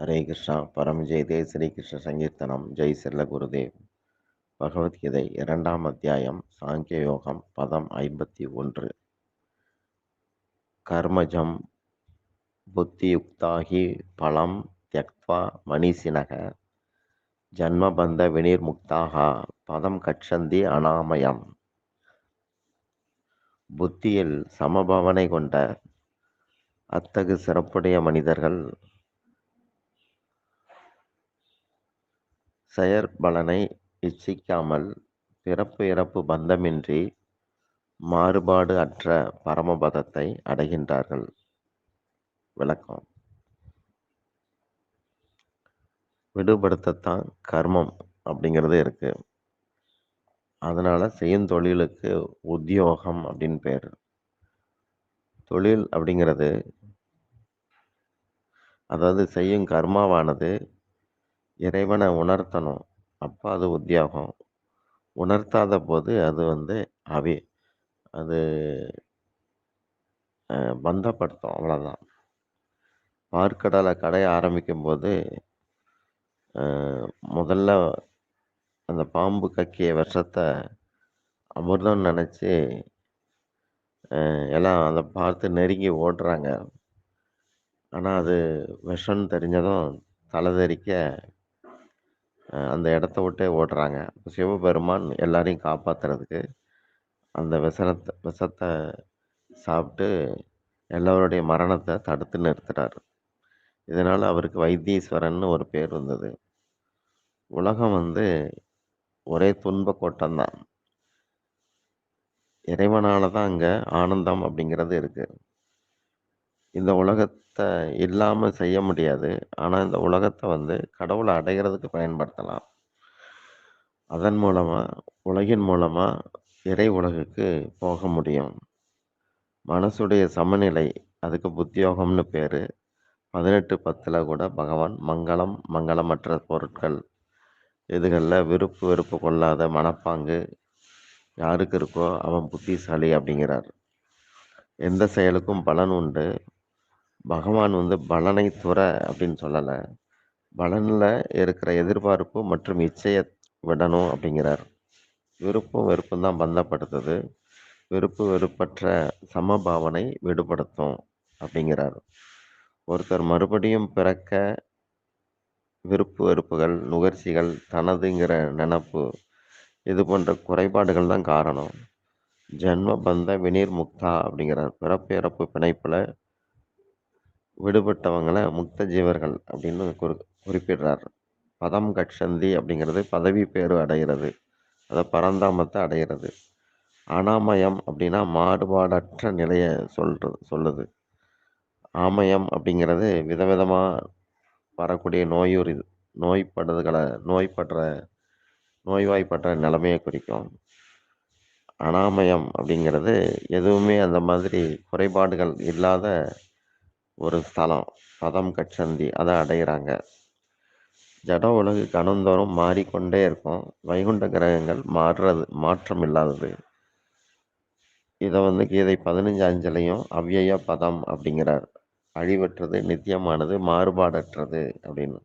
ஹரே கிருஷ்ணா. பரம் ஜெய் தே. ஸ்ரீ கிருஷ்ண சங்கீர்த்தனம். ஜெய் செல்ல குருதேவ். பகவத்கீதை இரண்டாம் அத்தியாயம். சாங்கிய யோகம் பதம் ஐம்பத்தி ஒன்று. கர்மஜம் புத்தியுக்தாகி பலம் தியக்வா மணிசினக. ஜன்மபந்த வினிர்முக்தாக பதம் கட்சந்தி அனாமயம். புத்தியில் சமபாவனை கொண்ட அத்தகு சிறப்புடைய மனிதர்கள் செயற்பலனை இச்சிக்காமல் பிறப்பு இறப்பு பந்தமின்றி மாறுபாடு அற்ற பரமபதத்தை அடைகின்றார்கள். விளக்கம். விடுபடுத்தத்தான் கர்மம் அப்படிங்கிறது இருக்கு. அதனால செய்யும் தொழிலுக்கு உத்தியோகம் அப்படின்னு பேர். தொழில் அப்படிங்கிறது அதாவது செய்யும் கர்மாவானது இறைவனை உணர்த்தணும். அப்போ அது உத்தியோகம். உணர்த்தாத போது அது வந்து அவி அது பந்தப்படுத்தும். அவ்வளோதான் பார்க்கடலை கடைய ஆரம்பிக்கும்போது முதல்ல அந்த பாம்பு கக்கிய விஷத்தை அமிர்தம் நினச்சி எல்லாம் அதை பார்த்து நெருங்கி ஓடுறாங்க. ஆனால் அது விஷம்னு தெரிஞ்சதும் தலைதெறிக்க அந்த இடத்த விட்டே ஓடுறாங்க. சிவபெருமான் எல்லாரையும் காப்பாத்துறதுக்கு அந்த விஷத்தை விஷத்தை சாப்பிட்டு எல்லோருடைய மரணத்தை தடுத்து நிறுத்துறார். இதனால் அவருக்கு வைத்தீஸ்வரன் ஒரு பேர் வந்தது. உலகம் வந்து ஒரே துன்ப கோட்டம்தான். இறைவனால தான் அங்கே ஆனந்தம் அப்படிங்கிறது இருக்குது இந்த உலகத்தை இல்லாமல் செய்ய முடியாது. ஆனால் இந்த உலகத்தை வந்து கடவுளை அடைகிறதுக்கு பயன்படுத்தலாம். அதன் மூலமாக உலகின் மூலமாக இறை உலகுக்கு போக முடியும். மனசுடைய சமநிலை அதுக்கு புத்தியோகம்னு பேர். பதினெட்டு பத்தில் கூட பகவான் மங்களம் மங்களமற்ற பொருட்கள். இதுகளில் விருப்பு வெறுப்பு கொள்ளாத மனப்பாங்கு யாருக்கு இருக்கோ அவன் புத்திசாலி அப்படிங்கிறார். எந்த செயலுக்கும் பலன் உண்டு. பகவான் வந்து பலனை துற அப்படின்னு சொல்லலை. பலனில் இருக்கிற எதிர்பார்ப்பு மற்றும் இச்சையை விடணும் அப்படிங்கிறார். விருப்பம் வெறுப்பும் தான் பந்தப்படுத்துது. விருப்பு வெறுப்பற்ற சமபாவனை விடுபடுத்தும் அப்படிங்கிறார். ஒருத்தர் மறுபடியும் பிறக்க விருப்பு வெறுப்புகள் நுகர்ச்சிகள் தனதுங்கிற நினப்பு இது போன்ற குறைபாடுகள் தான் காரணம். ஜென்ம பந்த வினீர் முக்தா அப்படிங்கிறார். பிறப்பு இறப்பு பிணைப்பில் விடுபட்டவங்களை முக்த ஜீவர்கள் அப்படின்னு குறி குறிப்பிடுறார். பதம் கட்சந்தி அப்படிங்கிறது பதவி பேறு அடைகிறது. அதை பரந்தாமத்தை அடைகிறது. அனாமயம் அப்படின்னா மாறுபாடற்ற நிலையை சொல்றது சொல்லுது. ஆமயம் அப்படிங்கிறது விதவிதமாக வரக்கூடிய நோயுறி நோய்படுறதுகளை நோய்படுற நோய்வாய்ப்படுற நிலைமையை குறிக்கும். அனாமயம் அப்படிங்கிறது எதுவுமே அந்த மாதிரி குறைபாடுகள் இல்லாத ஒரு ஸ்தலம். பதம் கட்சந்தி அதை அடைகிறாங்க ஜட உலகு கணந்தோறும் மாறிக்கொண்டே இருக்கும். வைகுண்ட கிரகங்கள் மாறுறது மாற்றம் இல்லாதது. இதை வந்து கீதை பதினஞ்சு அஞ்சலையும் அவ்யய பதம் அப்படிங்கிறார். அழிவற்றது நித்தியமானது மாறுபாடற்றது அப்படின்னு.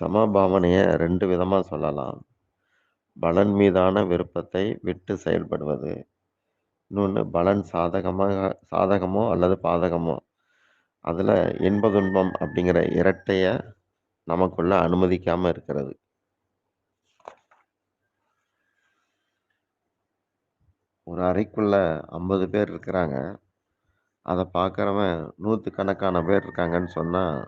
சமபாவனையை ரெண்டு விதமாக சொல்லலாம். பலன் மீதான விருப்பத்தை விட்டு செயல்படுவது. இன்னொன்று பலன் சாதகமாக சாதகமோ அல்லது பாதகமோ. அதில் இன்ப துன்பம் அப்படிங்கிற இரட்டையை நமக்குள்ள அனுமதிக்காமல் இருக்கிறது. ஒரு அறைக்குள்ள ஐம்பது பேர் இருக்கிறாங்க. அதை பார்க்குறவன் நூற்றுக்கணக்கான பேர் இருக்காங்கன்னு சொன்னால்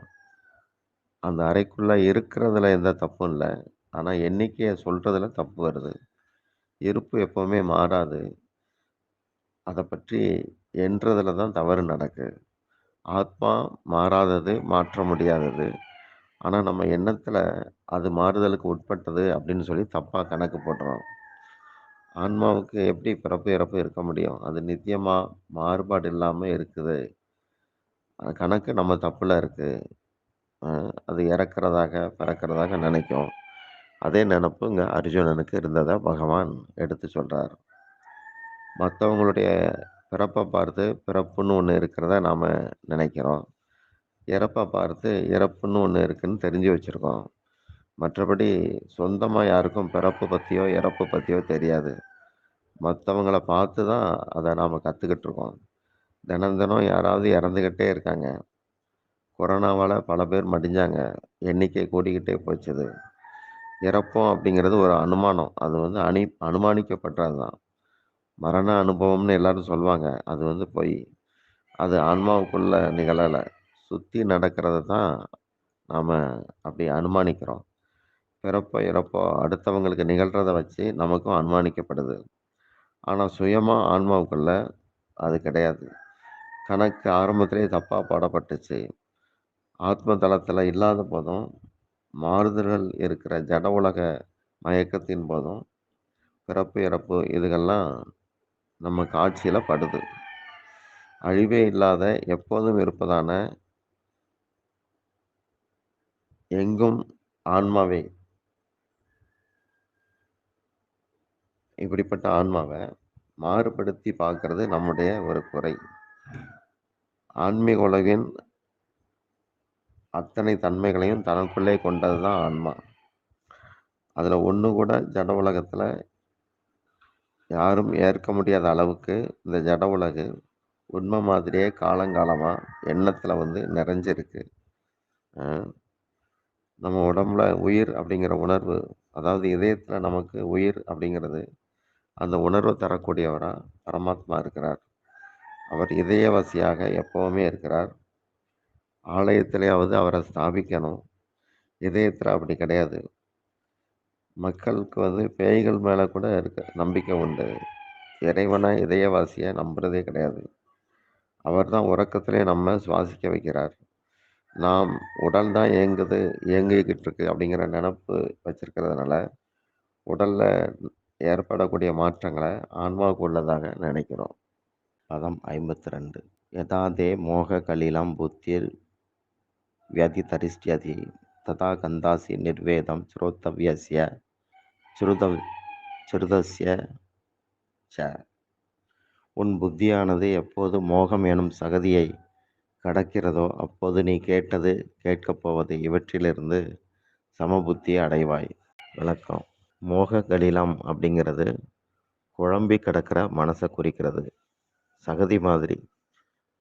அந்த அறைக்குள்ளே இருக்கிறதுல எந்த தப்பும் இல்லை. ஆனால் எண்ணிக்கையை சொல்கிறதுல தப்பு வருது. இருப்பு எப்போவுமே மாறாது. அதை பற்றி என்றதில் தான் தவறு நடக்குது ஆத்மா மாறாதது மாற்ற முடியாதது. ஆனால் நம்ம எண்ணத்தில் அது மாறுதலுக்கு உட்பட்டது அப்படின்னு சொல்லி தப்பாக கணக்கு போடுறோம் ஆன்மாவுக்கு எப்படி பிறப்பு இறப்பு இருக்க முடியும்? அது நித்தியமாக மாறுபாடு இல்லாமல் இருக்குது. கணக்கு நம்ம தப்பில் இருக்குது அது இறக்கிறதாக பிறக்கிறதாக நினைக்கும். அதே நினப்பு இங்கே அர்ஜுனனுக்கு இருந்ததை பகவான் எடுத்து சொல்கிறார் மற்றவங்களுடைய பிறப்பை பார்த்து பிறப்புன்னு ஒன்று இருக்கிறத நாம் நினைக்கிறோம் இறப்பை பார்த்து இறப்புன்னு ஒன்று இருக்குதுன்னு தெரிஞ்சு வச்சுருக்கோம் மற்றபடி சொந்தமாக யாருக்கும் பிறப்பு பற்றியோ இறப்பு பற்றியோ தெரியாது. மற்றவங்களை பார்த்து தான் அதை நாம் கற்றுக்கிட்டு இருக்கோம். தினம் தினம் யாராவது இறந்துக்கிட்டே இருக்காங்க. கொரோனாவால் பல பேர் மடிஞ்சாங்க. எண்ணிக்கை கூடிக்கிட்டே போச்சுது. இறப்போம் அப்படிங்கிறது ஒரு அனுமானம். அது வந்து அனி அனுமானிக்கப்பட்டது தான். மரண அனுபவம்னு எல்லாரும் சொல்லுவாங்க. அது வந்து போய் அது ஆன்மாவுக்குள்ள நிகழலை சுற்றி நடக்கிறத தான் நாம் அப்படி அனுமானிக்கிறோம். பிறப்போ, இறப்போ அடுத்தவங்களுக்கு நிகழ்கிறத வச்சு நமக்கும் அனுமானிக்கப்படுது. ஆனால் சுயமாக ஆன்மாவுக்குள்ள அது கிடையாது. கணக்கு ஆரம்பத்திலேயே தப்பாக போடப்பட்டுச்சு. ஆத்ம தளத்தில் இல்லாத போதும், மாறுதல்கள் இருக்கிற ஜட உலக மயக்கத்தின் போதும், பிறப்பு, இறப்பு இதுகள்லாம் நம்ம காட்சியில் படுது. அழிவே இல்லாத எப்போதும் இருப்பதான எங்கும் ஆன்மாவே இப்படிப்பட்ட ஆன்மாவை மாறுபடுத்தி பார்க்கறது நம்முடைய ஒரு குறை. ஆன்மீக உலகின் அத்தனை தன்மைகளையும் தனக்குள்ளே கொண்டது தான் ஆன்மா. அதில் ஒன்று கூட ஜட உலகத்தில் யாரும் ஏற்க முடியாத அளவுக்கு இந்த ஜட உலகு உண்மை மாதிரியே காலங்காலமாக எண்ணத்தில் வந்து நிறைஞ்சிருக்கு. நம்ம உடம்புல உயிர் அப்படிங்கிற உணர்வு, அதாவது இதயத்தில் நமக்கு உயிர் அப்படிங்கிறது, அந்த உணர்வை தரக்கூடியவராக பரமாத்மா இருக்கிறார். அவர் இதயவாசியாக எப்பவுமே இருக்கிறார். ஆலயத்திலேயாவது அவரை ஸ்தாபிக்கணும். இதயத்தில் அப்படி கிடையாது. மக்களுக்கு வந்து பேய்கள் மேலே கூட இருக்க நம்பிக்கை உண்டு. இறைவனை இதயவாசியை நம்புறதே கிடையாது. அவர் தான் உறக்கத்திலே நம்ம சுவாசிக்க வைக்கிறார். நாம் உடல் தான் இயங்குது இயங்கிக்கிட்டு இருக்கு அப்படிங்கிற நினப்பு வச்சிருக்கிறதுனால உடலில் ஏற்படக்கூடிய மாற்றங்களை ஆன்மாவுக்கு உள்ளதாக நினைக்கிறோம். பதம் ஐம்பத்தி ரெண்டு யதாதே மோக கலிலம் புத்தியில் வியதி தரிஷ்யதி ததா கந்தாசி நிர்வேதம் ஸ்ரோத்தவியசிய ஸ்ருதம் ஸ்ருதஸ்ய ச. உன் புத்தியானது எப்போது மோகம் எனும் சகதியை கடக்கிறதோ அப்போது நீ கேட்டது கேட்கப் போவது இவற்றிலிருந்து சமபுத்தி அடைவாய். விளக்கம். மோக கலிலம் அப்படிங்கிறது குழம்பி கிடக்கிற மனசை குறிக்கிறது. சகதி மாதிரி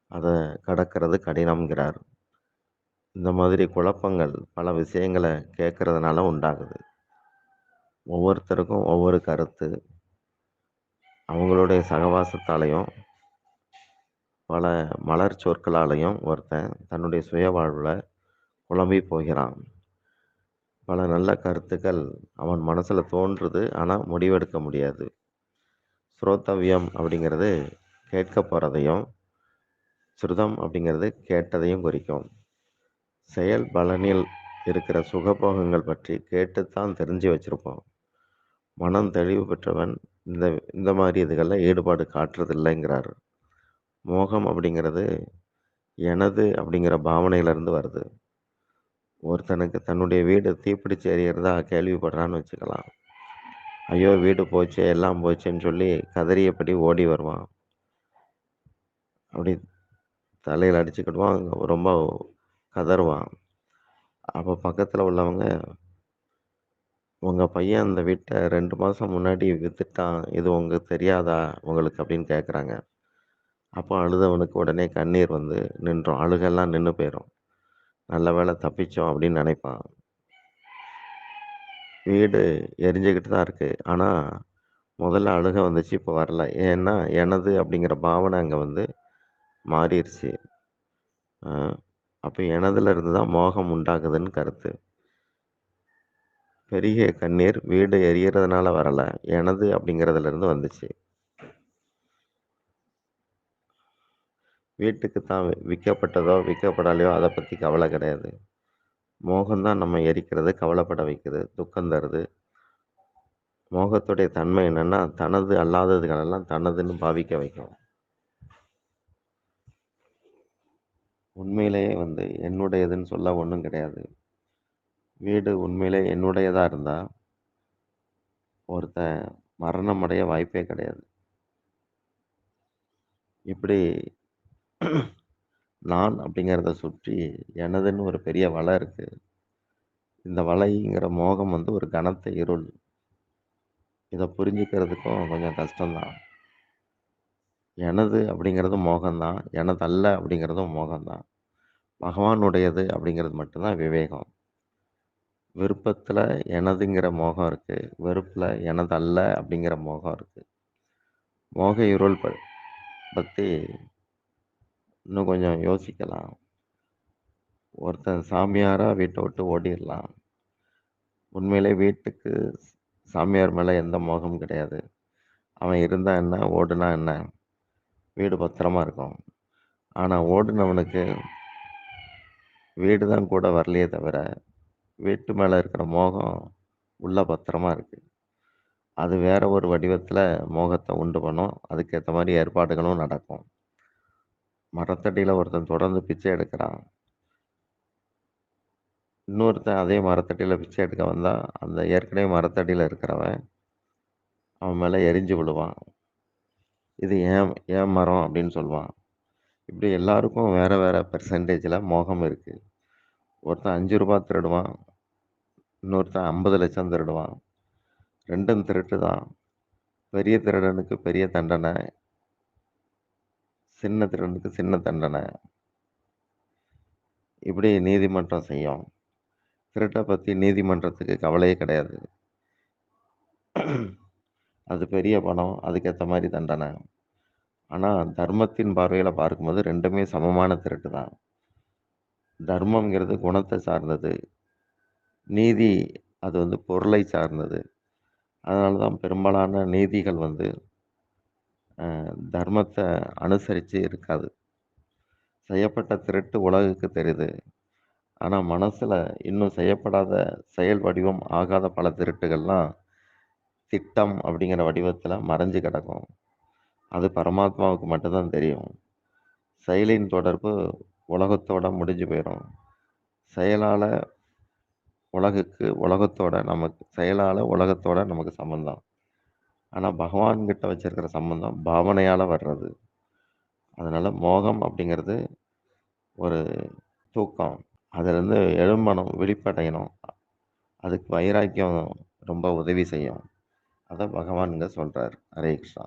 அதை கடக்கிறது கடினம்ங்கிறார். இந்த மாதிரி குழப்பங்கள் பல விஷயங்களை கேட்கறதுனால உண்டாகுது. ஒவ்வொருத்தருக்கும் ஒவ்வொரு கருத்து. அவங்களுடைய சகவாசத்தாலையும் பல மலர் சொற்களாலையும் ஒருத்தன் தன்னுடைய சுய வாழ்வில் குழம்பி போகிறான். பல நல்ல கருத்துக்கள் அவன் மனசில் தோன்றுது. ஆனால் முடிவெடுக்க முடியாது. ஸ்ரோத்தவ்யம் அப்படிங்கிறது கேட்கப் போகிறதையும் ஸ்ருதம் அப்படிங்கிறது கேட்டதையும் குறிக்கும். செயல் பலனில் இருக்கிற சுகபோகங்கள் பற்றி கேட்டுத்தான் தெரிஞ்சு வச்சிருப்போம். மனம் தெளிவு பெற்றவன் இந்த இந்த மாதிரி இதுகளில் ஈடுபாடு காட்டுறதில்லைங்கிறாரு. மோகம் அப்படிங்கிறது எனது அப்படிங்கிற பாவனையிலேருந்து வருது. ஒருத்தனுக்கு தன்னுடைய வீடு தீப்பிடிச்சு எறிகிறதா கேள்விப்படுறான்னு வச்சுக்கலாம். ஐயோ! வீடு போச்சு எல்லாம் போச்சேன்னு சொல்லி கதறியபடி ஓடி வருவான். அப்படி தலையில் அடிச்சுக்கிடுவான். ரொம்ப கதறுவான். அப்போ பக்கத்தில் உள்ளவங்க, உங்கள் பையன் அந்த வீட்டை ரெண்டு மாதம் முன்னாடி விற்றுட்டான் இது உங்களுக்கு தெரியாதா உங்களுக்கு?" அப்படின்னு கேட்குறாங்க அப்போ அழுதவனுக்கு உடனே கண்ணீர் வந்து நின்றோம் அழுகெல்லாம் நின்று போயிடும் நல்ல வேளை தப்பிச்சோம் அப்படின்னு நினைப்பான். வீடு எரிஞ்சுக்கிட்டு தான் இருக்குது ஆனால் முதல்ல அழுகை வந்துச்சு. இப்போ வரல. ஏன்னா, எனது அப்படிங்கிற பாவனை அங்கே வந்து மாறிடுச்சு அப்போ எனதுலேருந்து எனதுல இருந்து தான் மோகம் உண்டாகுதுன்னு கருத்து. பெருகிய கண்ணீர் வீடு எரியறதுனால வரல. எனது அப்படிங்கிறதுல இருந்து வந்துச்சு. வீட்டுக்கு தான் விற்கப்பட்டதோ விற்கப்படலையோ அதை பத்தி கவலை கிடையாது. மோகம்தான் நம்ம எரிக்கிறது, கவலைப்பட வைக்குது, துக்கம் தருது. மோகத்துடைய தன்மை என்னன்னா, தனது அல்லாததுகளெல்லாம் தனதுன்னு பாவிக்க வைக்கும். உண்மையிலேயே வந்து என்னுடையதுன்னு சொல்ல ஒன்றும் கிடையாது. வீடு உண்மையிலே என்னுடையதாக இருந்தால் ஒருத்தன் மரணம் அடைய வாய்ப்பே கிடையாது. இப்படி நான் அப்படிங்கிறத சுற்றி எனதுன்னு ஒரு பெரிய வலை இருக்கு. இந்த வலைங்கிற மோகம் வந்து ஒரு கனத்த இருள். இதை புரிஞ்சுக்கிறதுக்கும் கொஞ்சம் கஷ்டம் தான். எனது அப்படிங்கிறது மோகம்தான் எனது எனதல்ல அப்படிங்கிறதும் மோகம்தான் பகவானுடையது அப்படிங்கிறது மட்டும்தான் விவேகம். விருப்பத்தில் எனதுங்கிற மோகம் இருக்குது வெறுப்பில் எனது அல்ல அப்படிங்கிற மோகம் இருக்குது மோக இருள் ப பற்றி இன்னும் கொஞ்சம் யோசிக்கலாம். ஒருத்தன் சாமியாராக வீட்டை விட்டு ஓடிடலாம் உண்மையிலே வீட்டுக்கு சாமியார் மேலே எந்த மோகமும் கிடையாது. அவன் இருந்தால் என்ன? ஓடுனா என்ன? வீடு பத்திரமா இருக்கும். ஆனால் ஓடுனவனுக்கு வீடு தான் கூட வரலையே தவிர, வீட்டு மேலே இருக்கிற மோகம் உள்ள பத்திரமா இருக்குது அது வேற ஒரு வடிவத்தில் மோகத்தை உண்டு பண்ணும். அதுக்கேற்ற மாதிரி ஏற்பாடுகளும் நடக்கும். மரத்தடியில் ஒருத்தன் தொடர்ந்து பிச்சை எடுக்கிறான். இன்னொருத்தன் அதே மரத்தடியில் பிச்சை எடுக்க வந்தால் அந்த ஏற்கனவே மரத்தடியில் இருக்கிறவன், அவன் மேலே எரிஞ்சு விழுவான். இது ஏன் ஏன் மரம் அப்படின்னு சொல்லுவான். இப்படி எல்லாருக்கும் வேறு வேறு பெர்சன்டேஜில் மோகம் இருக்குது ஒருத்தன் அஞ்சு ரூபா திருடுவான். இன்னொருத்தன் 50,00,000 திருடுவான். ரெண்டும் திருட்டு தான். பெரிய திருடனுக்கு பெரிய தண்டனை. சின்ன திருடனுக்கு சின்ன தண்டனை. இப்படி நீதிமன்றம் செய்யும். திருட்டை பற்றி நீதிமன்றத்துக்கு கவலையே கிடையாது. அது பெரிய பணம். அதுக்கேற்ற மாதிரி தண்டனை. ஆனால் தர்மத்தின் பார்வையில் பார்க்கும்போது ரெண்டுமே சமமான திருட்டு தான். தர்மம்ங்கிறது குணத்தை சார்ந்தது. நீதி அது வந்து பொருளை சார்ந்தது. அதனால தான் பெரும்பாலான நீதிகள் வந்து தர்மத்தை அனுசரித்து இருக்காது. செய்யப்பட்ட திருட்டு உலகுக்கு தெரியுது. ஆனால் மனசில் இன்னும் செய்யப்படாத செயல் வடிவம் ஆகாத பல திருட்டுகள்லாம் திட்டம் அப்படிங்கிற வடிவத்தில் மறைஞ்சு கிடக்கும். அது பரமாத்மாவுக்கு மட்டும்தான் தெரியும். செயலின் தொடர்பு உலகத்தோட முடிஞ்சு போயிடும் செயலால் உலகுக்கு உலகத்தோட நமக்கு செயலால் உலகத்தோட நமக்கு சம்மந்தம் ஆனால் பகவான்கிட்ட வச்சுருக்கிற வச்சிருக்கிற பாவனையால் வர்றது. அதனால் மோகம் அப்படிங்கிறது ஒரு தூக்கம். அதுலேருந்து எழும்பணும், விழிப்படையணும். அதுக்கு வைராக்கியம் ரொம்ப உதவி செய்யும். அதை பகவான் சொல்கிறார் ஹரே கிருஷ்ணா.